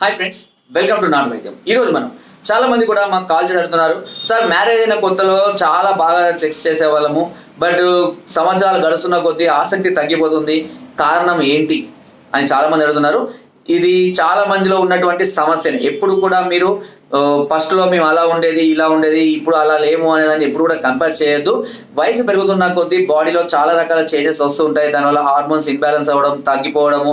Hi friends welcome to నాన్ వైద్యం ఈరోజు మనం చాలా మంది కూడా మాకు కాల్ చేసి అడుగుతున్నారు సార్ మ్యారేజ్ అయిన కొత్తలో చాలా బాగా సెక్స్ చేసేవాళ్ళము. బట్ సంవత్సరాలు గడుస్తున్న కొద్దీ ఆసక్తి తగ్గిపోతుంది. కారణం ఏంటి అని చాలా మంది అడుగుతున్నారు. ఇది చాలా మందిలో ఉన్నటువంటి సమస్యని ఎప్పుడు కూడా మీరు ఫస్ట్లో లో మేము అలా ఉండేది ఇలా ఉండేది ఇప్పుడు అలా లేము అనేదాన్ని ఎప్పుడు కూడా కంపేర్ చేయొద్దు. వయసు పెరుగుతున్న కొద్దీ బాడీలో చాలా రకాల చేంజెస్ వస్తుంటాయి దానివల్ల హార్మోన్స్ ఇంబ్యాలెన్స్ అవ్వడం తగ్గిపోవడము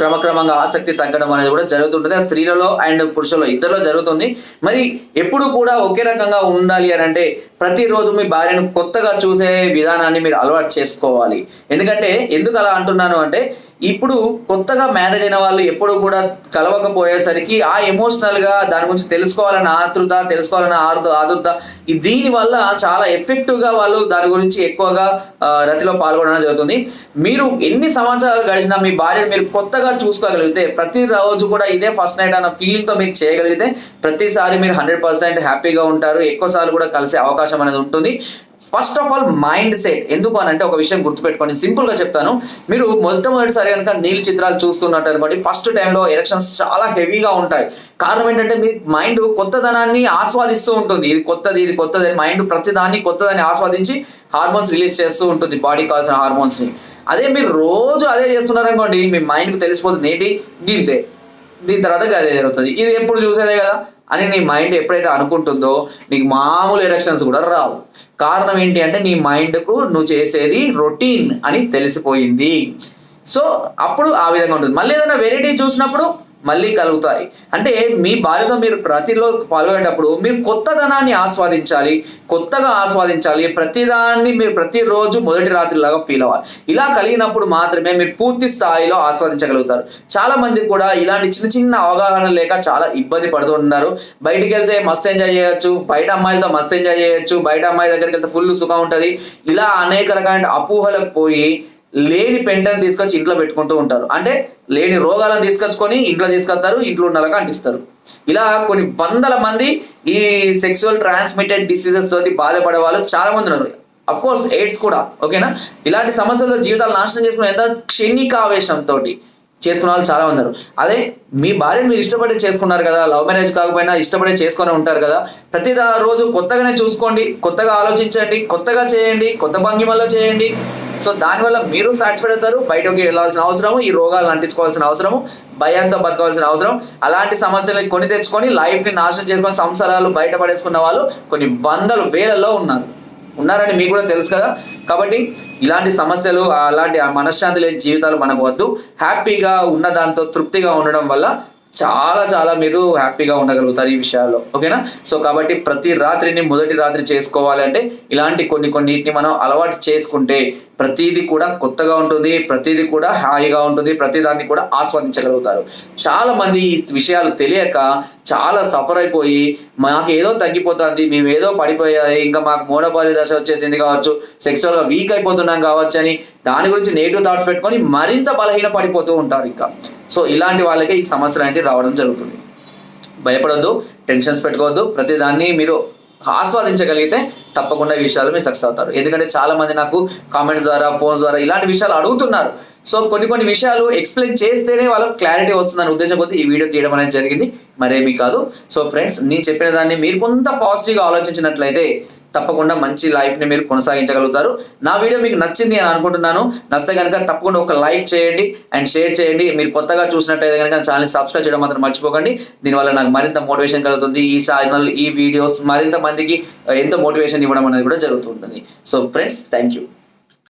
క్రమక్రమంగా ఆసక్తి తగ్గడం అనేది కూడా జరుగుతుంటుంది. ఆ స్త్రీలలో అండ్ పురుషుల్లో ఇద్దరిలో జరుగుతుంది. మరి ఎప్పుడు కూడా ఒకే రకంగా ఉండాలి అని అంటే ప్రతిరోజు మీ భార్యను కొత్తగా చూసే విధానాన్ని మీరు అలవాటు చేసుకోవాలి. ఎందుకంటే ఎందుకు అలా అంటున్నాను అంటే ఇప్పుడు కొత్తగా మ్యారేజ్ అయిన వాళ్ళు ఎప్పుడు కూడా కలవకపోయేసరికి ఆ ఎమోషనల్గా దాని గురించి తెలుసుకోవాలన్న ఆతృత తెలుసుకోవాలన్న ఆరు ఆదుర్త ఈ దీని వల్ల చాలా ఎఫెక్టివ్గా వాళ్ళు దాని గురించి ఎక్కువగా రతిలో పాల్గొనడం జరుగుతుంది. మీరు ఎన్ని సంవత్సరాలు గడిచినా మీ భార్యను మీరు కొత్తగా చూసుకోగలిగితే ప్రతి రోజు కూడా ఇదే ఫస్ట్ నైట్ అన్న ఫీలింగ్తో మీరు చేయగలిగితే ప్రతిసారి మీరు హండ్రెడ్ పర్సెంట్ హ్యాపీగా ఉంటారు. ఎక్కువ సార్లు కూడా కలిసే అవకాశం అనేది ఉంటుంది. First of all mindset ఎందుకు అని అంటే ఒక విషయం గుర్తుపెట్టుకోండి. సింపుల్గా చెప్తాను. మీరు మొట్టమొదటిసారి కనుక నీళ్ళ చిత్రాలు చూస్తున్నట్టు అనుకోండి ఫస్ట్ టైంలో ఎలక్షన్స్ చాలా హెవీగా ఉంటాయి. కారణం ఏంటంటే మీ మైండ్ కొత్తదనాన్ని ఆస్వాదిస్తూ ఉంటుంది. ఇది కొత్తది ఇది కొత్తది మైండ్ ప్రతిదాన్ని కొత్తదాన్ని ఆస్వాదించి హార్మోన్స్ రిలీజ్ చేస్తూ ఉంటుంది. బాడీ కావాల్సిన హార్మోన్స్ని. అదే మీరు రోజు అదే చేస్తున్నారనుకోండి మీ మైండ్కి తెలిసిపోతుంది ఏంటి? దీంతే దీని తర్వాత అదే జరుగుతుంది. ఇది ఎప్పుడు చూసేదే కదా? అని నీ మైండ్ ఎప్పుడైతే అనుకుంటుందో నీకు మామూలు ఎరక్షన్స్ కూడా రావు. కారణం ఏంటి అంటే నీ మైండ్కు నువ్వు చేసేది రొటీన్ అని తెలిసిపోయింది. సో అప్పుడు ఆ విధంగా ఉంటుంది. మళ్ళీ ఏదైనా వెరైటీ చూసినప్పుడు మళ్ళీ కలుగుతాయి. అంటే మీ భార్యతో మీరు ప్రతిలో పాల్గొనేటప్పుడు మీరు కొత్తదనాన్ని ఆస్వాదించాలి కొత్తగా ఆస్వాదించాలి ప్రతిదాన్ని మీరు ప్రతిరోజు మొదటి రాత్రిలాగా ఫీల్ అవ్వాలి. ఇలా కలిగినప్పుడు మాత్రమే మీరు పూర్తి స్థాయిలో ఆస్వాదించగలుగుతారు. చాలా మంది కూడా ఇలాంటి చిన్న చిన్న అవగాహన లేక చాలా ఇబ్బంది పడుతూ ఉన్నారు. బయటికి వెళ్తే మస్తు ఎంజాయ్ చేయొచ్చు బయట అమ్మాయిలతో మస్తు ఎంజాయ్ చేయొచ్చు బయట అమ్మాయి దగ్గరికి వెళ్తే ఫుల్ సుఖం ఉంటుంది. ఇలా అనేక రకమైన అపోహలకు పోయి లేని పెంటను తీసుకొచ్చి ఇంట్లో పెట్టుకుంటూ ఉంటారు. అంటే లేని రోగాలను తీసుకొచ్చుకొని ఇంట్లో తీసుకొస్తారు ఇంట్లో ఉన్నలాగా అంటిస్తారు. ఇలా కొన్ని వందల మంది ఈ సెక్సువల్ ట్రాన్స్మిటెడ్ డిసీజెస్ తోటి బాధపడే వాళ్ళు చాలా మంది ఉన్నారు. అఫ్ కోర్స్ ఎయిడ్స్ కూడా ఓకేనా ఇలాంటి సమస్యలతో జీవితాలు నాశనం చేసుకునే ఎంత క్షణికావేశంతో చేసుకున్న వాళ్ళు చాలా ఉన్నారు. అదే మీ భార్యను మీరు ఇష్టపడి చేసుకున్నారు కదా లవ్ మ్యారేజ్ కాకపోయినా ఇష్టపడే చేసుకొని ఉంటారు కదా ప్రతి రోజు కొత్తగానే చూసుకోండి కొత్తగా ఆలోచించండి కొత్తగా చేయండి కొత్త భంగిమలో చేయండి సో దానివల్ల మీరు సాటిస్ఫైడ్ అవుతారు బయటకి వెళ్ళాల్సిన అవసరము ఈ రోగాలు అంటించుకోవాల్సిన అవసరము భయంతో బతకవలసిన అవసరం. అలాంటి సమస్యలను కొని తెచ్చుకొని లైఫ్ని నాశనం చేసుకొని సంసారాలు బయటపడేసుకున్న వాళ్ళు కొన్ని వందలు వేలలో ఉన్నారు. ఉన్నారని మీకు కూడా తెలుసు కదా? కాబట్టి ఇలాంటి సమస్యలు అలాంటి ఆ మనశ్శాంతి లేని జీవితాలు మనకు వద్దు. హ్యాపీగా ఉన్న దాంతో తృప్తిగా ఉండడం వల్ల చాలా చాలా మీరు హ్యాపీగా ఉండగలుగుతారు ఈ విషయాల్లో. ఓకేనా? సో కాబట్టి ప్రతి రాత్రిని మొదటి రాత్రి చేసుకోవాలి అంటే ఇలాంటి కొన్ని కొన్నిటిని మనం అలవాటు చేసుకుంటే ప్రతిదీ కూడా కొత్తగా ఉంటుంది ప్రతిదీ కూడా హాయిగా ఉంటుంది ప్రతి దాన్ని కూడా ఆస్వాదించగలుగుతారు. చాలా మంది ఈ విషయాలు తెలియక చాలా సఫర్ అయిపోయి మాకు ఏదో తగ్గిపోతుంది మేము ఏదో పడిపోయాయి ఇంకా మాకు మోడపాలి దశ వచ్చేసింది కావచ్చు సెక్చువల్గా వీక్ అయిపోతున్నాం కావచ్చు అని దాని గురించి నెగిటివ్ థాట్స్ పెట్టుకొని మరింత బలహీన పడిపోతూ ఉంటారు ఇంకా. సో ఇలాంటి వాళ్ళకే ఈ సమస్యలు అనేది రావడం జరుగుతుంది. భయపడొద్దు టెన్షన్స్ పెట్టుకోవద్దు. ప్రతిదాన్ని మీరు ఆస్వాదించగలిగితే తప్పకుండా ఈ విషయాలు మీరు సక్సెస్ అవుతారు. ఎందుకంటే చాలా మంది నాకు కామెంట్స్ ద్వారా ఫోన్స్ ద్వారా ఇలాంటి విషయాలు అడుగుతున్నారు. సో కొన్ని కొన్ని విషయాలు ఎక్స్ప్లెయిన్ చేస్తేనే వాళ్ళకి క్లారిటీ వస్తుందని ఉద్దేశం కొద్ది ఈ వీడియో తీయడం అనేది జరిగింది. మరేమీ కాదు. సో ఫ్రెండ్స్ నేను చెప్పిన దాన్ని మీరు కొంత పాజిటివ్గా ఆలోచించినట్లయితే తప్పకుండా మంచి లైఫ్ని మీరు కొనసాగించగలుగుతారు. నా వీడియో మీకు నచ్చింది అని అనుకుంటున్నాను. నచ్చితే కనుక తప్పకుండా ఒక లైక్ చేయండి అండ్ షేర్ చేయండి. మీరు కొత్తగా చూసినట్టయితే కనుక ఛానల్ సబ్స్క్రైబ్ చేయడం మాత్రం మర్చిపోకండి. దీనివల్ల నాకు మరింత మోటివేషన్ కలుగుతుంది. ఈ ఛానల్ ఈ వీడియోస్ మరింత మందికి ఎంత మోటివేషన్ ఇవ్వడం అనేది కూడా జరుగుతుంటుంది. So friends thank you